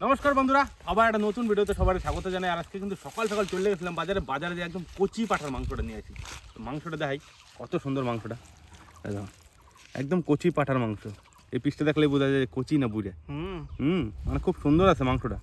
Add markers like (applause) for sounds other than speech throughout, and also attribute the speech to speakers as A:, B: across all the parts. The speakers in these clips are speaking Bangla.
A: নমস্কার বন্ধুরা আবার একটা নতুন ভিডিওতে সবাই স্বাগত জানাই। আর আজকে কিন্তু সকাল সকাল চলে গেছিলাম বাজারে। বাজারে যে একদম কচি পাঠার মাংসটা নিয়ে আসি। মাংসটা দেখাই কত সুন্দর মাংসটা। এই দেখো, একদম কচি পাঠার মাংস। এই পিসটা দেখলে বোঝা যায় কচি না বুঝে
B: হুম।
A: হুম মানে খুব সুন্দর আছে মাংসটা।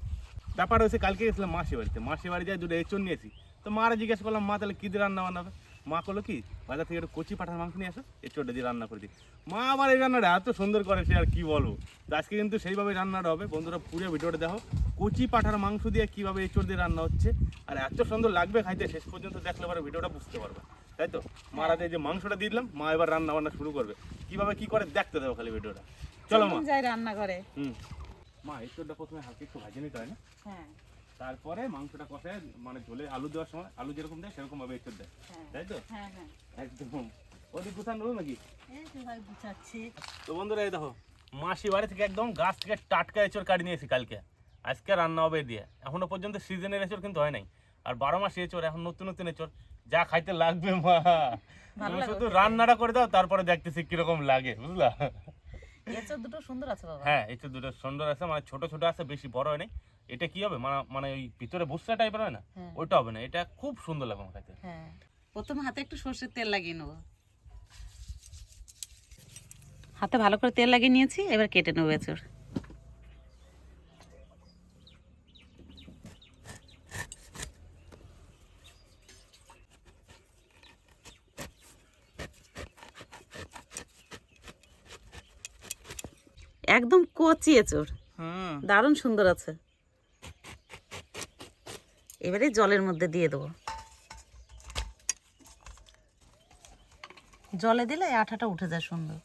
A: ব্যাপার হয়েছে কালকে গেছিলাম মাসি বাড়িতে। মাসি বাড়ি যায় দুটো এঁচড় নিয়েছি তো মারা জিজ্ঞেস করলাম মা তাহলে কী দিয়ে রান্না বান্নাবে মা করল কি বাজার থেকে একটু কচি পাঠার মাংস নিয়ে আসো এঁচড়টা দিয়ে রান্না করে দিই। মা আবার এই রান্নাটা এত সুন্দর করে সে আর কি বলব? তো আজকে কিন্তু সেইভাবে রান্নাটা হবে। বন্ধুরা পুরো ভিডিওটা দেখো। কচি পাঠার মাংস দিয়ে কীভাবে এই এঁচড় দিয়ে রান্না হচ্ছে। আর এত সুন্দর লাগবে খাইতে শেষ পর্যন্ত দেখলে পরে ভিডিওটা বুঝতে পারবে। তাই তো? মারা যে মাংসটা দিয়ে দিলাম মা এবার রান্না বান্না শুরু করবে। কীভাবে কি করে দেখতে দেবো খালি ভিডিওটা। চলো মা।
C: যাই রান্না করে
A: হুম। মা এই এঁচড়টা প্রথমে হালকা একটু ভাজে নিতে হয় না?
C: হ্যাঁ।
A: তারপরে মাংসটা কষায় মানে ঝোলে আলু দেওয়ার সময় আলু যেরকম দেয় সেরকম ভাবে এঁচড় দেয়।
C: হ্যাঁ।
A: তাই তো?
C: হ্যাঁ হ্যাঁ।
A: একদম। ওদিক কোথায় নেব নাকি?
C: তো ভাই গুছাচ্ছি।
A: তো বন্ধুরা এই দেখো মাসি বাড়ি থেকে একদম গাছ থেকে টাটকা এঁচড় কাটি নিয়েছি কালকে। আজকে রান্না হবে এ দিয়ে এখনও পর্যন্ত সিজনের এঁচড় কিন্তু হয় নাই। আর বারো মাস এঁচড় এখন নতুন নতুন এঁচড়। যা খাইতে লাগবে মা। তুমি শুধু রান্নাটা করে দাও তারপরে দেখতেছি কীরকম লাগে বুঝলা?
C: এঁচড় দুটো সুন্দর আছে
A: হ্যাঁ এঁচড় দুটো সুন্দর আছে মানে ছোট ছোট আছে বেশি বড় হয় নাই। এটা কি হবে? মানে মানে ওই ভিতরে বুসা টাইপের হয় না?
C: হ্যাঁ।
A: ওইটা হবে না। এটা খুব সুন্দর লাগে আমার খাইতে।
C: হ্যাঁ। প্রথমে হাতে একটু সর্ষের তেল লাগিয়ে নেব। হাতে ভালো করে তেল লাগিয়ে নিয়েছি এবার কেটে নেব এঁচড়। একদম কচি এঁচড়।
B: হুম।
C: দারুণ সুন্দর আছে। এবারে জলের মধ্যে দিয়ে দেবো। জলে দিলে আঠাটা উঠে যায় সুন্দর।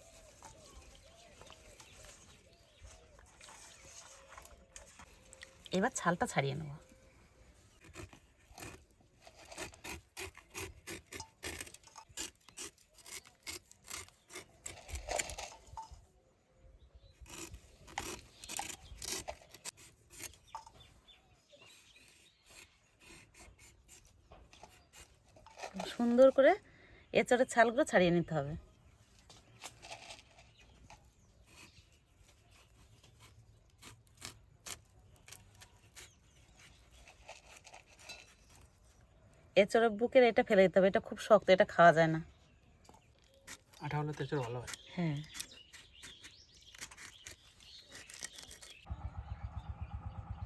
C: এবার ছালটা ছাড়িয়ে নেব সুন্দর করে এঁচড়ের ছালগুলো ছাড়িয়ে নিতে হবে। এঁচড়ের বুকের এটা ফেলে দিতে হবে এটা খুব শক্ত এটা খাওয়া যায় না।
B: আঠা হলে তেচড় ভালো হয়।
C: হ্যাঁ।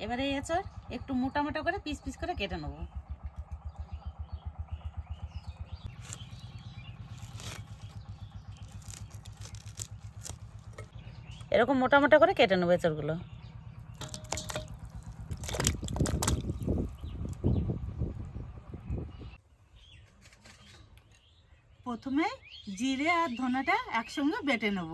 C: এবারে এই এঁচড় একটু মোটা মোটা করে পিস পিস করে কেটে নেব। এরকম মোটা মোটা করে কেটে নেব এঁচড়গুলো। প্রথমে জিরে আর ধনেটা একসঙ্গে বেটে নেব।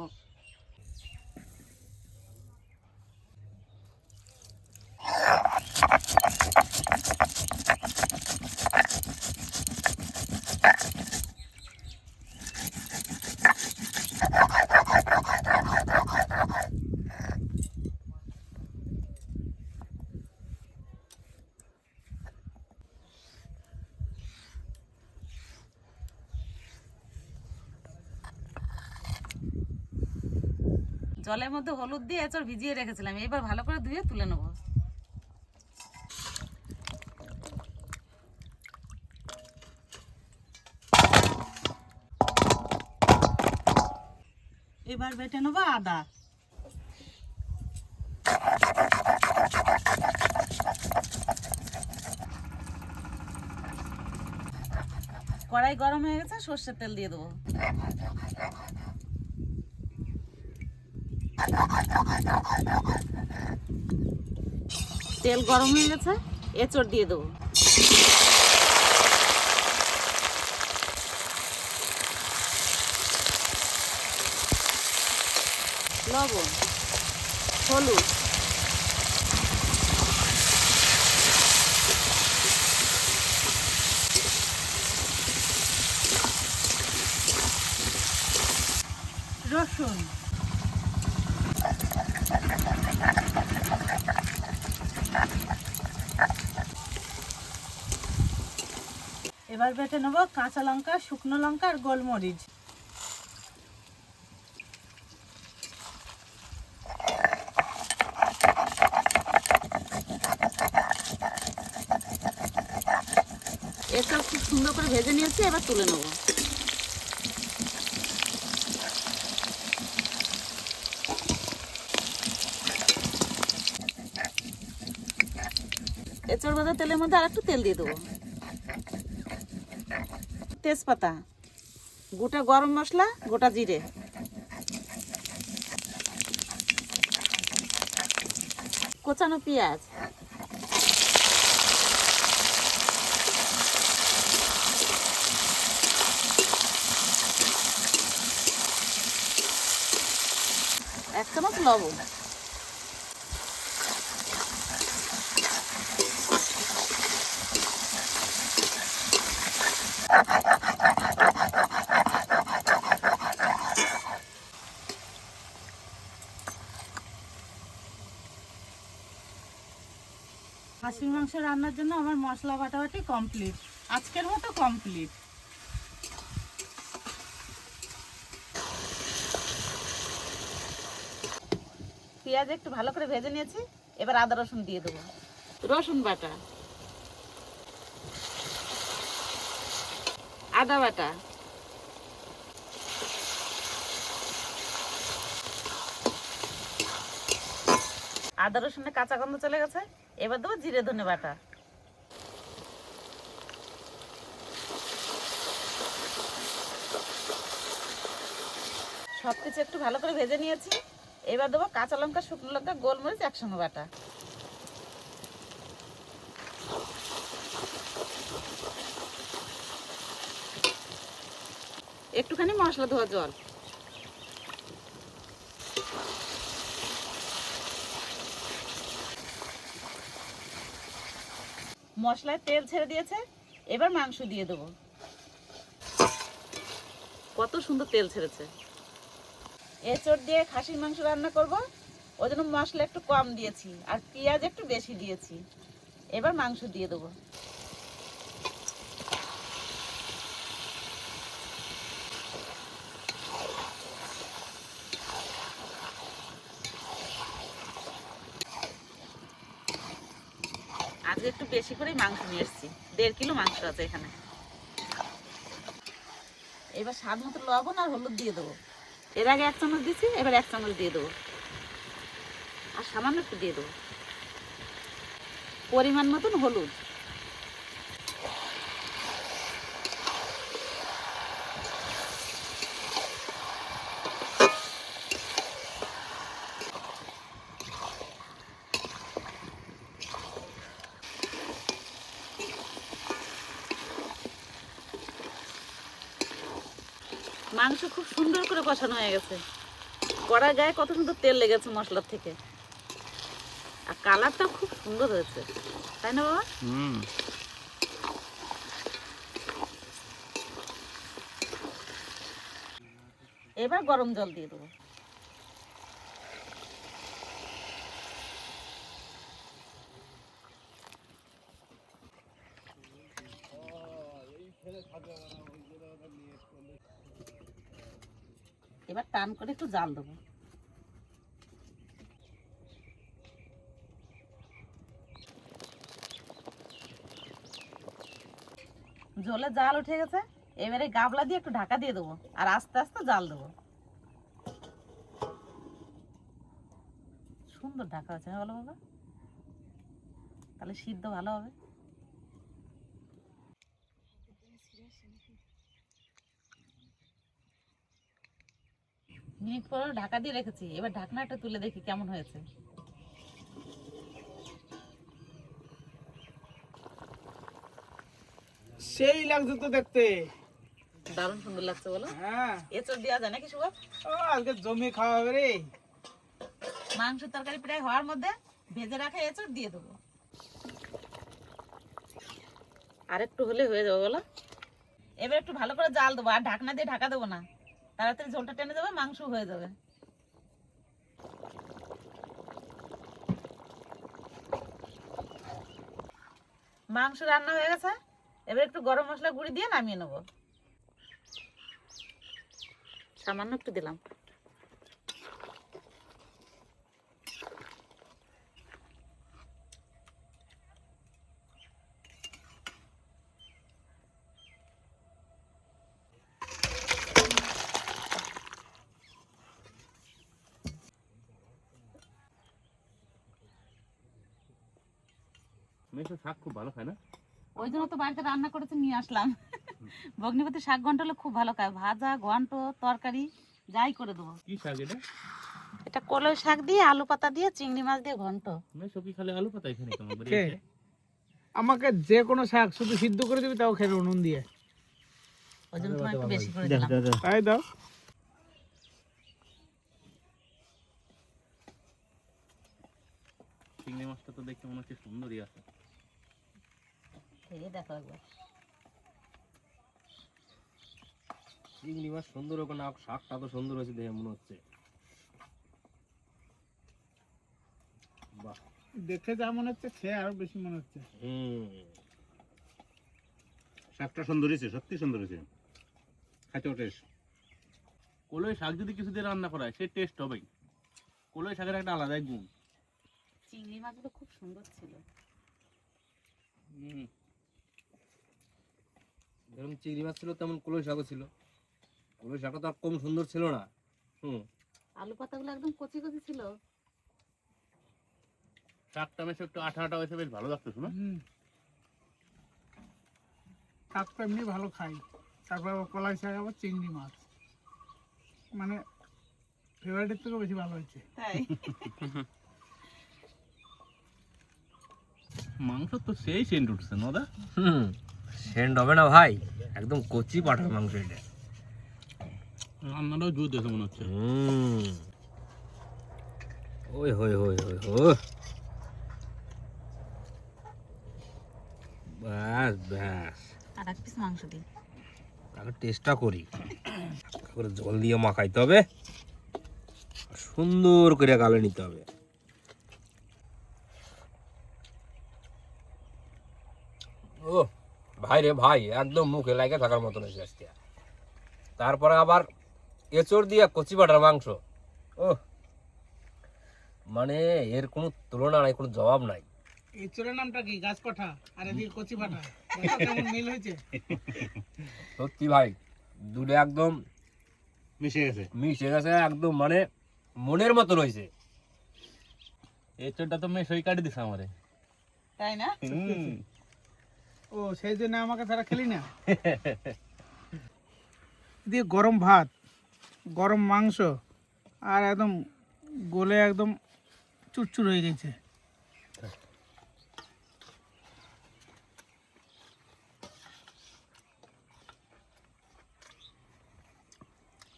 C: জলের মধ্যে হলুদ দিয়ে এঁচড় ভিজিয়ে রেখেছিলাম। এবার ভালো করে ধুয়ে তুলে নেব। এবার বেটে নেব আদা। কড়াই গরম হয়ে গেছে, সর্ষের তেল দিয়ে দেবো। তেল গরম হয়ে গেছে এচড় দিয়ে দেবো। লবণ হলুদ। এবার বেটে নেব কাঁচা লঙ্কা, শুকনো লঙ্কা আর গোলমরিচ। এসব খুব সুন্দর করে ভেজে নিয়েছি, এবার তুলে নেব। এচড় বাঁধা তেলের মধ্যে আর একটু তেল দিয়ে দেবো। তেজপাতা গোটা গরম মশলা গোটা জিরে। কোচানো পেঁয়াজ। এক চামচ লবণ
D: খাসির মাংস রান্নার জন্য আমার মশলা বাটাবাটি কমপ্লিট আজকের মতো কমপ্লিট
C: পেঁয়াজ একটু ভালো করে ভেজে নিয়েছি, এবার আদা, রসুন দিয়ে দেবো। রসুন বাটা। আদা বাটা। আদা, রসুনের কাঁচা গন্ধ চলে গেছে। এবার দেবো জিরে ধনে বাটা। সব কিছু একটু ভালো করে ভেজে নিয়েছি। এবার দেবো কাঁচা লঙ্কা, শুকনো লঙ্কা, গোলমরিচ, একসঙ্গে বাটা। একটুখানি মশলা ধোয়া জল। মশলায় তেল ছেড়ে দিয়েছে, এবার মাংস দিয়ে দেবো। কত সুন্দর তেল ছেড়েছে। এঁচড় দিয়ে খাসির মাংস রান্না করব, ওই জন্য মশলা একটু কম দিয়েছি, আর পেঁয়াজ একটু বেশি দিয়েছি। এবার মাংস দিয়ে দেবো আজকে একটু বেশি করেই মাংস নিয়ে এসেছি। দেড় কিলো মাংস আছে এখানে। এবার স্বাদ মতো লবণ আর হলুদ দিয়ে দেবো। এর আগে এক চামচ দিচ্ছি এবার এক চামচ দিয়ে দেবো। আর সামান্য একটু দিয়ে দেবো। পরিমাণ মতন হলুদ। মাংস খুব সুন্দর করে কষানো হয়ে গেছে। কড়ার গায়ে কত সুন্দর তেল লেগেছে মশলার থেকে। আর কালারটা খুব সুন্দর হয়েছে। তাই না বাবা? এবার গরম জল দিয়ে দেবো। এবার টান করে একটু জাল দেবো। জলে জাল উঠে গেছে, এবারে গাবলা দিয়ে একটু ঢাকা দিয়ে দেবো আর আস্তে আস্তে জাল দেবো। সুন্দর ঢাকা আছে হ্যাঁ বলো বাবা? তাহলে সিদ্ধ ভালো হবে। মিনিট পর ঢাকা দিয়ে রেখেছি। এবার ঢাকনাটা তুলে দেখি কেমন হয়েছে।
B: সেই লাগছে তো দেখতে।
C: দারুণ সুন্দর লাগছে বলো।
B: হ্যাঁ।
C: এচড় দেওয়া যায় নাকি সুভাষ
B: ও আজকে জমি খাওয়া হবে রে।
C: মাংস তরকারি প্রায় হওয়ার মধ্যে ভেজে রাখা এঁচড় দিয়ে দেবো। আর একটু হলে হয়ে যাবে বলো। এবার একটু ভালো করে জাল দেবো আর ঢাকনা দিয়ে ঢাকা দেবো না। তাড়াতাড়ি ঝোলটা টেনে দেবে, মাংস হয়ে যাবে। মাংস রান্না হয়ে গেছে, এবার একটু গরম মশলা গুঁড়ি দিয়ে নামিয়ে নেব। সামান্য একটু দিলাম।
A: মেশো শাক খুব ভালো খায় না?
D: ওই জন্য তো বাড়িতে রান্না করেছে নিয়ে আসলাম। ভগ্নিপতি শাক ঘন্ট হলে খুব ভালো খায়। ভাজা ঘন্ট তরকারি যাই করে দেবো।
A: কি শাক এটা?
D: এটা কলই শাক দিয়ে আলু পাতা দিয়ে চিংড়ি মাছ দিয়ে ঘন্ট।
A: মেশো কি খালি আলু পাতা এখানে তোমার বাড়ি
B: কে?
A: এসে?
B: আমাকে যে কোনো শাক শুধু সিদ্ধ করে দিবি তাও খেবে নুন দিয়ে।
D: ওই জন্য তোমার একটু বেশি করে দিলাম।
B: তাই দাও।
A: চিংড়ি মাছটা তো দেখতে মনে হচ্ছে সুন্দরই আছে।
D: খেয়ে দেখো একবার
E: চিংড়ি মাছ সুন্দর শাকটা তো সুন্দর হয়েছে দেখে মনে হচ্ছে। বাহ।
B: দেখে যা মনে হচ্ছে খেয়ে আরও বেশি মনে হচ্ছে।
E: হুম।
A: শাকটা সুন্দর হয়েছে সত্যি সুন্দর হয়েছে। খাইতেও টেস্ট কলই শাক যদি কিছু দিয়ে রান্না করা হয় সে টেস্ট হবেই। কলই শাকের একটা আলাদাই গুণ।
D: চিংড়ি মাছগুলো খুব সুন্দর ছিল।
E: যেরকম চিংড়ি মাছ ছিল তেমন কলই শাকও ছিল। কলই শাকও তো আর কম সুন্দর ছিল না। হুম।
D: আলু পাতাগুলো একদম কচি কচি ছিল।
A: শাকটা মেশো একটু আঠা আঠা হয়েছে বেশ ভালো লাগতো শোনা।
B: হুম। শাক তো এমনি ভালো খাই। তারপর আবার কলাই শাক আবার চিংড়ি মাছ। মানে ফেভারিটের থেকেও বেশি ভালো হয়েছে।
D: তাই।
A: মাংস তো সেই সেন্ট উঠছে নদা?
E: হুম। সেন্ড হবে না ভাই? একদম কচি পাঠার মাংস এটা।
A: রান্নাটাও জুত দেখে মনে হচ্ছে।
E: হুম। ওই হই হই হই হো ব্যাস ব্যাস।
D: আর এক পিস মাংস দিই।
E: তাহলে টেস্টটা করি। জল দিয়ে মাখাইতে হবে। সুন্দর করে গালে নিতে হবে। ও ভাই রে ভাই একদম মুখে লাগে থাকার মতন হয়েছে আজকে। তারপরে আবার এচড় দিয়ে কচি বাটার মাংস। ও মানে এর কোনো তুলনা নাই কোনো জবাব নাই।
B: এই চোরের নামটা কি? গাছ পাঠা আর এদিকে কচি পাঠা কেমন মিল হয়েছে?
E: সত্যি ভাই দুটো একদম
A: মিশে গেছে।
E: মিশে গেছে একদম মানে মনের মতো রয়েছে
A: এই চোরটা তো মেশোই কাটি দিছে আমারে।
D: তাই না?
B: ও সেই জন্য আমাকে তারা খেলি না? দিয়ে গরম ভাত গরম মাংস আর একদম গোলে একদম চুরচুর হয়ে গেছে।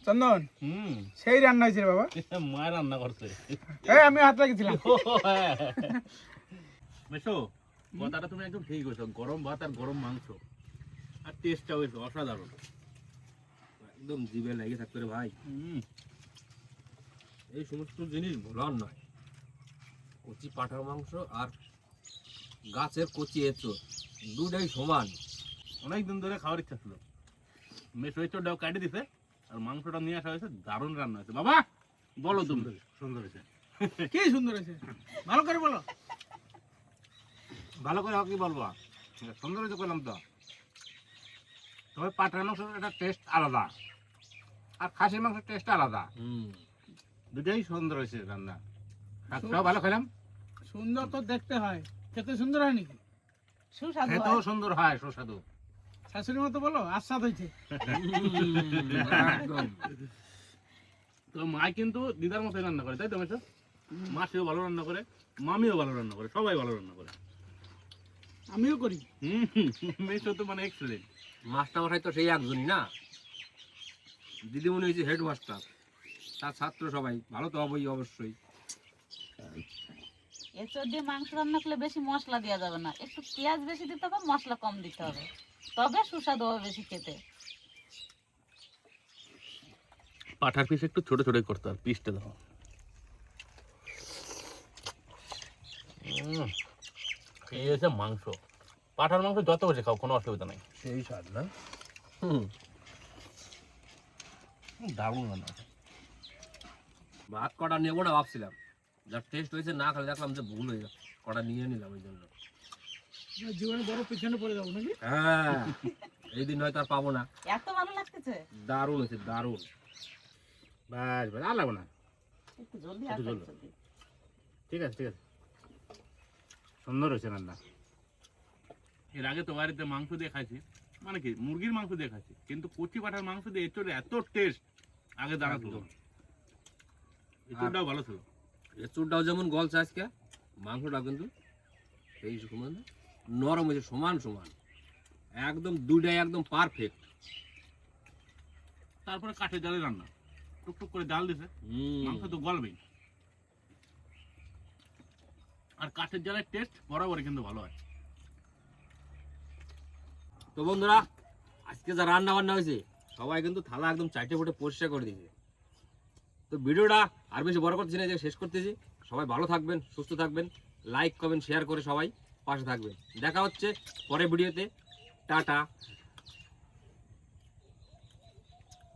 B: চন্দন
A: হুম।
B: সেই রান্না হয়েছে বাবা।
A: মা রান্না করছে।
B: আমি হাত লাগিয়েছিলাম। (laughs)
A: মেশো কথাটা তুমি একদম ঠিক হয়েছো গরম ভাত আর গরম মাংস। আর টেস্টটা হয়েছে অসাধারণ।
E: একদম জিভে লেগে থাকতো রে ভাই। এই সমস্ত জিনিস ভোলার নয়। কচি পাঠার মাংস আর গাছের কচি এঁচো দুটাই সমান।
A: অনেক দিন ধরে খাওয়ার ইচ্ছা ছিল। মেশো এই চোরটাও কাটি দিছে আর মাংসটা নিয়ে আসা হয়েছে দারুণ রান্না হয়েছে। বাবা বলো তুমি। সুন্দর হয়েছে। (laughs)
B: কি সুন্দর হয়েছে? ভালো করে বলো।
A: ভালো করে কি বলব? সুন্দর হয়েছে করলাম তো। তবে পাঠার মাংসের একটা টেস্ট আলাদা। আর খাসির মাংসের টেস্ট আলাদা।
E: হুম।
A: দুটোই সুন্দর হয়েছে রান্না। শাকটাও ভালো খেলাম
B: সুন্দর তো দেখতে হয়। খেতে সুন্দর হয় নাকি?
D: সুস্বাদু
A: খেতেও সুন্দর হয় সুস্বাদু।
B: শাশুড়ি মতো বলো আস্বাদ হয়েছে।
A: তো মা কিন্তু দিদার মতোই রান্না করে তাই তো মেশো মা সেও ভালো রান্না করে মামিও ভালো রান্না করে সবাই ভালো রান্না করে।
B: আমিও করি।
A: হুম মেশো তো মানে এক্সেলেন্ট
E: মাস্টার মশাই তো সেই একজনই না? দিদিমণি হয়েছে হেডমাস্টার। তার ছাত্র সবাই ভালো তো হবেই অবশ্যই।
D: এঁচড় দিয়ে মাংস রান্না করলে বেশি মশলা দেওয়া যাবে না। একটু পেঁয়াজ বেশি দিতে হবে মশলা কম দিতে হবে। তবে সুস্বাদু হবে বেশি খেতে।
A: পাঠার পিস একটু ছোট ছোট করতে হবে পিসটা দেখো। এই হচ্ছে মাংস। পাঠার মাংস যত বসে খাও কোনো অসুবিধা নাই।
E: সেই স্বাদ না? হুম।
A: দারুণ রান্না।
E: ভাত কটা নেব না ভাবছিলাম। যা টেস্ট হয়েছে না খেলে দেখলাম যে ভুল হয়ে কটা নিয়ে নিলাম ওই জন্য।
B: জীবনে বড় পিছনে পড়ে যাব নাকি?
E: হ্যাঁ এই দিন হয়তো আর পাবো না।
D: এত ভালো লাগতেছে?
E: দারুণ হয়েছে দারুণ।
A: বাস বাস আর লাগবে না।
D: একটু জলদি
A: একটু
D: আসো
A: জলদি। ঠিক আছে ঠিক আছে। সুন্দর হয়েছে রান্না। এর আগে তো বাড়িতে মাংস দিয়ে খাইছি। মানে কি মুরগির মাংস দিয়ে খাইছি। কিন্তু কচি পাঠার মাংস দিয়ে এঁচড়ে এত টেস্ট আগে
E: একদম।
A: এঁচড়টাও ভালো ছিল।
E: এঁচুরটাও যেমন গলছে আজকে মাংসটাও কিন্তু সেই সমান নরম হয়েছে সমান সমান। একদম দুইটাই একদম পারফেক্ট
A: তারপরে কাঠের জালে রান্না। টুকটুক করে জাল দিছে। মাংস তো গলবেই। আর কাঠের জালের টেস্ট বরাবরই কিন্তু ভালো হয়।
E: তো বন্ধুরা, আজকে যা রান্না বান্না হয়েছে, সবাই কিন্তু থালা একদম চাইটে ফুটে পরিষ্কার করে দিয়েছে। তো ভিডিওটা আর বেশি বড় করতেছি না যে শেষ করতেছি। সবাই ভালো থাকবেন, সুস্থ থাকবেন লাইক কমেন্ট শেয়ার করে সবাই পাশে থাকবেন। দেখা হচ্ছে পরের ভিডিওতে। টাটা।